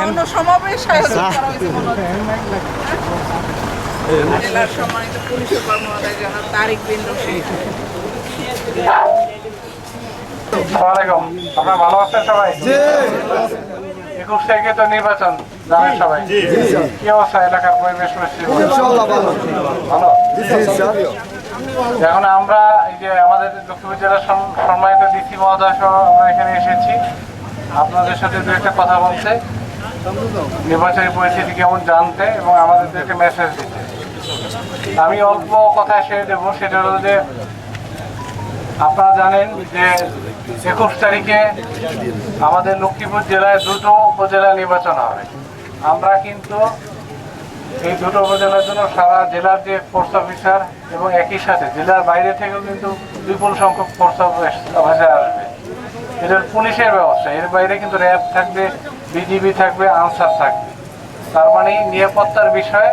অন্য সমাবেশ আয়োজন করা হয়েছে মনে হচ্ছে। জেলার সম্মানিত পুলিশ মহোদয় জনাব তারিক বিন রশিদ আপনারা ভালো আছেন সবাই? একুশ তারিখে তো নির্বাচন জানেন সবাই? কি অবস্থা এলাকার পরিবেশ ভালো। এখন আমরা এই যে আমাদের লক্ষ্মীপুর জেলার সম্মানিত ডিসি মহোদয় সহ আমরা এখানে এসেছি। আপনাদের সাথে দু একটা কথা বলতে। নির্বাচনী পরিস্থিতি কেমন জানতে এবং আমাদেরকে মেসেজ দিতে। আমি অল্প কথা সেরে দেবো সেটা হলো যে আপনারা জানেন যে একুশ তারিখে আমাদের লক্ষ্মীপুর জেলায় দুটো উপজেলা নির্বাচন হবে। আমরা কিন্তু এই দুটো উপজেলার জন্য সারা জেলার যে ফোর্স অফিসার এবং একই সাথে জেলার বাইরে থেকেও কিন্তু বিপুল সংখ্যক ফোর্স অফিসার আসবে। এদের পুলিশের ব্যবস্থা, এর বাইরে কিন্তু র্যাব থাকবে বিজিবি থাকবে, আনসার থাকবে। তার মানে নিরাপত্তার বিষয়ে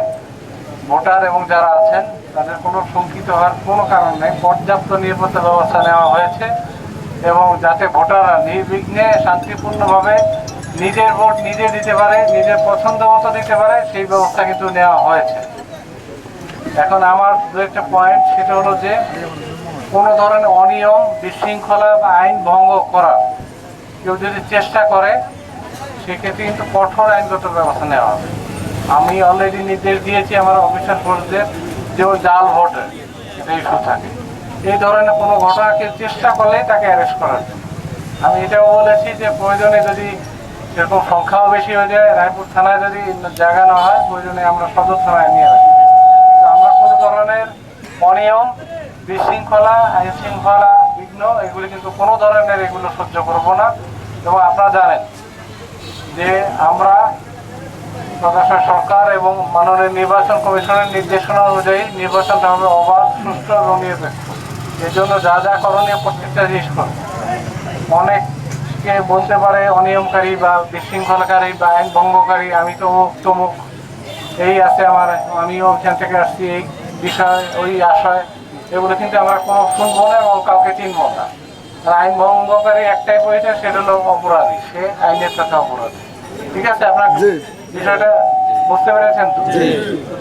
ভোটার এবং যারা আছেন তাদের কোনো শঙ্কিত হওয়ার কোনো কারণ নেই। পর্যাপ্ত নিরাপত্তা ব্যবস্থা নেওয়া হয়েছে এবং যাতে ভোটাররা নির্বিঘ্নে শান্তিপূর্ণভাবে নিজের ভোট নিজে দিতে পারে, নিজের পছন্দ মতো দিতে পারে, সেই ব্যবস্থা কিন্তু নেওয়া হয়েছে। এখন আমার দু একটা পয়েন্ট সেটা হলো যে কোনো ধরনের অনিয়ম, বিশৃঙ্খলা বা আইন ভঙ্গ করা, কেউ যদি চেষ্টা করে, সেক্ষেত্রে কিন্তু কঠোর আইনগত ব্যবস্থা নেওয়া হবে। আমি অলরেডি নির্দেশ দিয়েছি আমার অফিসার ফোর্সদের যে ও জাল এটা ইস্যু থাকে। এই ধরনের কোনো ঘটনাকে চেষ্টা করলেই তাকে অ্যারেস্ট করার আমি এটাও বলেছি যে প্রয়োজনে যদি সেরকম সংখ্যাও বেশি হয়ে যায়, রায়পুর থানায় যদি জায়গা না হয়, প্রয়োজনে আমরা সদর থানায় নিয়ে রাখি তো আমরা কোনো ধরনের অনিয়ম, বিশৃঙ্খলা আইন শৃঙ্খলা বিঘ্ন, এগুলি কিন্তু কোনো ধরনের এগুলো সহ্য করব না। এবং আপনারা জানেন যে আমরা প্রদেশের সরকার এবং মাননীয় নির্বাচন কমিশনের নির্দেশনা অনুযায়ী নির্বাচনটা হবে অবাধ, সুষ্ঠু এবং নিরপেক্ষ। এর জন্য যা যা করণীয় প্রত্যেকটা জিনিস করবে অনেককে বলতে পারে অনিয়মকারী বা বিশৃঙ্খলাকারী বা আইন ভঙ্গকারী, আমি তো তমুক। এই আছে আমার আমিও ওখান থেকে আসছি, এই বিষয়, ওই আশয়, এগুলো কিন্তু আমরা কোনো শুনব না এবং কাউকে চিনবো না। আর আইন ভঙ্গকারী একটাই পরিচয়, সেটা হলো অপরাধী। সে আইনের সাথে অপরাধী। ঠিক আছে? আপনার বিষয়টা বুঝতে পেরেছেন তো?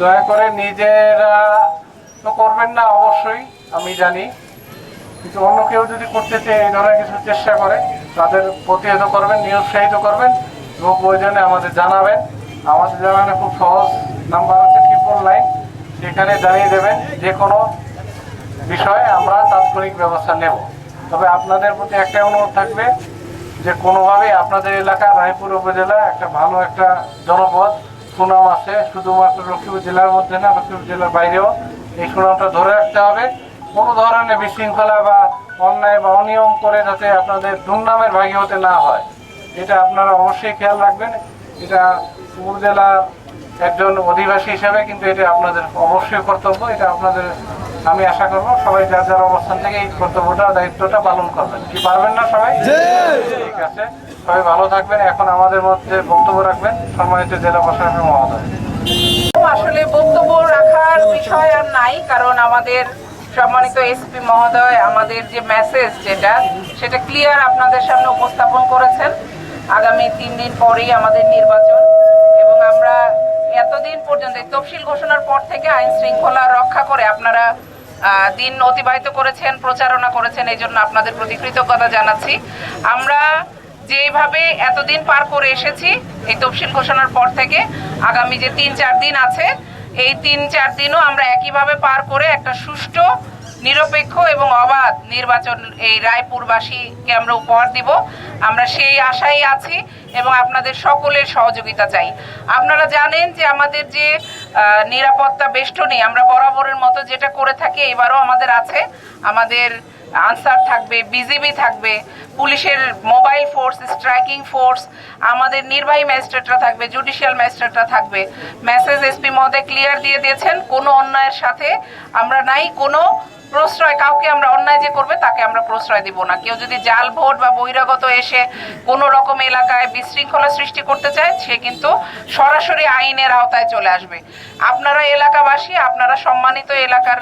দয়া করে নিজেরা তো করবেন না অবশ্যই আমি জানি। কিন্তু অন্য কেউ যদি করতে চায় এই ধরনের কিছু চেষ্টা করে তাদের প্রতিহত করবেন নিরুৎসাহিত করবেন এবং প্রয়োজনে আমাদের জানাবেন। আমাদের জানানো খুব সহজ নাম্বার আছে ট্রিপল লাইন সেখানে জানিয়ে দেবেন যে কোনো বিষয়ে আমরা তাৎক্ষণিক ব্যবস্থা নেব। তবে আপনাদের প্রতি একটাই অনুরোধ থাকবে যে কোনোভাবেই আপনাদের এলাকা, রায়পুর উপজেলা একটা ভালো একটা জনপদ। সুনাম আছে, শুধুমাত্র লক্ষ্মীপুর জেলার মধ্যে না লক্ষ্মীপুর জেলার বাইরেও এই সুনামটা ধরে রাখতে হবে। কোনো ধরনের বিশৃঙ্খলা বা অন্যায় বা অনিয়ম করে যাতে আপনাদের দুর্নামের ভাগী হতে না হয়। এটা আপনারা অবশ্যই খেয়াল রাখবেন। এটা উপজেলার একজন অধিবাসী হিসেবে কিন্তু এটা আপনাদের অবশ্যই কর্তব্য এটা আপনাদের আমি আশা করব সবাই যার যার অবস্থান থেকে এই কর্তব্যটা দায়িত্বটা পালন করবেন। কি পারবেন না সবাই? ঠিক আছে। সবাই ভালো থাকবেন। এখন আমাদের মধ্যে বক্তব্য রাখবেন সম্মানিত জেলা প্রশাসক মহোদয়। আসলে বক্তব্য রাখার বিষয় আর নাই কারণ আমাদের সম্মানিত এসপি মহোদয় আমাদের যে মেসেজ যেটা সেটা ক্লিয়ার আপনাদের সামনে উপস্থাপন করেছেন। আগামী তিন দিন পরেই আমাদের নির্বাচন এবং আমরা এতদিন পর্যন্ত তফসিল ঘোষণার পর থেকে আইন শৃঙ্খলা রক্ষা করে আপনারা দিন অতিবাহিত করেছেন, প্রচারণা করেছেন, এই জন্য আপনাদের প্রতি কৃতজ্ঞতা জানাচ্ছি। আমরা যেভাবে এতদিন পার করে এসেছি এই তফসিল ঘোষণার পর থেকে, আগামী যে তিন চার দিন আছে, এই তিন চার দিনও আমরা একইভাবে পার করে একটা সুষ্ঠু নিরপেক্ষ এবং অবাধ নির্বাচন এই রায়পুরবাসীকে আমরা উপহার দিব। আমরা সেই আশায় আছি এবং আপনাদের সকলের সহযোগিতা চাই। আপনারা জানেন যে আমাদের যে নিরাপত্তা বেষ্টনী, আমরা বরাবরের মতো যেটা করে থাকি, এবারও আমাদের আছে। আমাদের আনসার থাকবে বিজিবি থাকবে, পুলিশের মোবাইল ফোর্স স্ট্রাইকিং ফোর্স আমাদের নির্বাহী ম্যাজিস্ট্রেটরা থাকবে জুডিশিয়াল ম্যাজিস্ট্রেটরা থাকবে। মেসেজ এসপি মহোদয় ক্লিয়ার দিয়ে দিয়েছেন, কোনো অন্যায়ের সাথে আমরা নাই, কোনো প্রশ্রয়, কাউকে আমরা অন্যায় যে করবে তাকে আমরা প্রশ্রয় দিব না। কেউ যদি জাল, ভোট বা বহিরাগত এসে কোনো রকম এলাকায় বিশৃঙ্খলা সৃষ্টি করতে চায়, সে কিন্তু সরাসরি আইনের আওতায় চলে আসবে। আপনারা এলাকাবাসী, আপনারা সম্মানিত এলাকার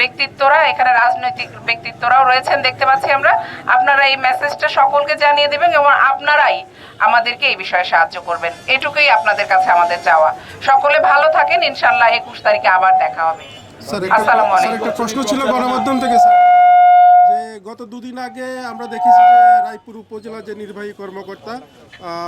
ব্যক্তিত্বরা এখানে রাজনৈতিক ব্যক্তিত্বরাও রয়েছেন দেখতে পাচ্ছি আমরা। আপনারা এই মেসেজটা সকলকে জানিয়ে দেবেন এবং আপনারাই আমাদেরকে এই বিষয়ে সাহায্য করবেন। এটুকুই আপনাদের কাছে আমাদের চাওয়া। সকলে ভালো থাকেন ইনশাল্লাহ একুশ তারিখে আবার দেখা হবে। আসসালামু আলাইকুম। প্রশ্ন ছিল গণমাধ্যম থেকে স্যার। গত দুদিন আগে আমরা দেখেছি যে রায়পুর উপজেলা যে নির্বাহী কর্মকর্তা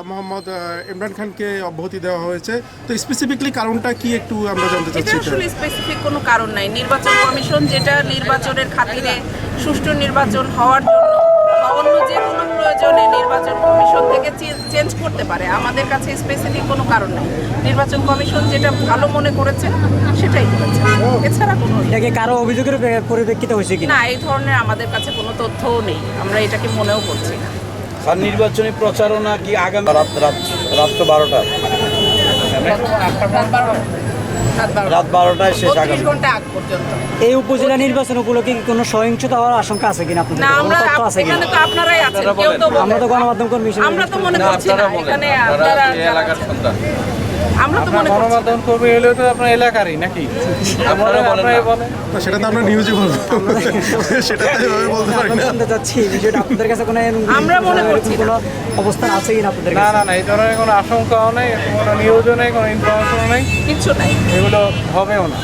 মোহাম্মদ ইমরান খানকে অব্যাহতি দেওয়া হয়েছে। তো স্পেসিফিকলি কারণটা কি একটু আমরা জানতে চাচ্ছি আসলে স্পেসিফিক কোনো কারণ নাই। নির্বাচন কমিশন যেটা নির্বাচনের খাতিরে সুষ্ঠু নির্বাচন হওয়ার জন্য বা অন্য যে কোনো প্রয়োজনে নির্বাচন কমিশন থেকে চেঞ্জ করতে পারে আমাদের কাছে স্পেসিফিক কোনো কারণ নাই। নির্বাচন কমিশন যেটা ভালো মনে করেছে এটা কি কারও অভিযোগের পরিপ্রেক্ষিতে হয়েছে কিনা? না এই ধরনের আমাদের কাছে কোনো তথ্যও নেই। আমরা এটাকে মনেও করছি না। আর নির্বাচনী প্রচারণা কি আগামী রাত রাত রাত তো বারোটা। রাত বারো- রাত বারো- রাত বারোটায় শেষ আগামী। ঘণ্টা আগ পর্যন্ত। এই উপজেলা নির্বাচন উপলক্ষে কি কোনো সহিংসতা হওয়ার আশঙ্কা আছে কিনা আপনাদের? না আমরা তথ্য আছে এখানে তো আপনারাই আছেন কেউ তো আমরা তো গণমাধ্যম কর্মী আমরা তো মনে করছি না এখানে আপনারা যারা আছেন। আমরা তো মনে করছি। গণমাধ্যম কর্মী হলেও তো আপনার এলাকারই নাকি? আপনারা বলেন সেটা তো আমরা নিউজে বলব। সেটা তো এভাবে বলতে পারি না। জানতে চাচ্ছি বিষয়টা আপনাদের কাছে কোনো আমরা মনে করছি। কোনো অবস্থান আছে কিনা আপনাদের না কাছে? না না এই ধরনের কোনো আশঙ্কাও নেই কোনো নিউজও নেই কোনো ইনফরমেশনও নেই। কিছু নাই। এগুলো হবেও না।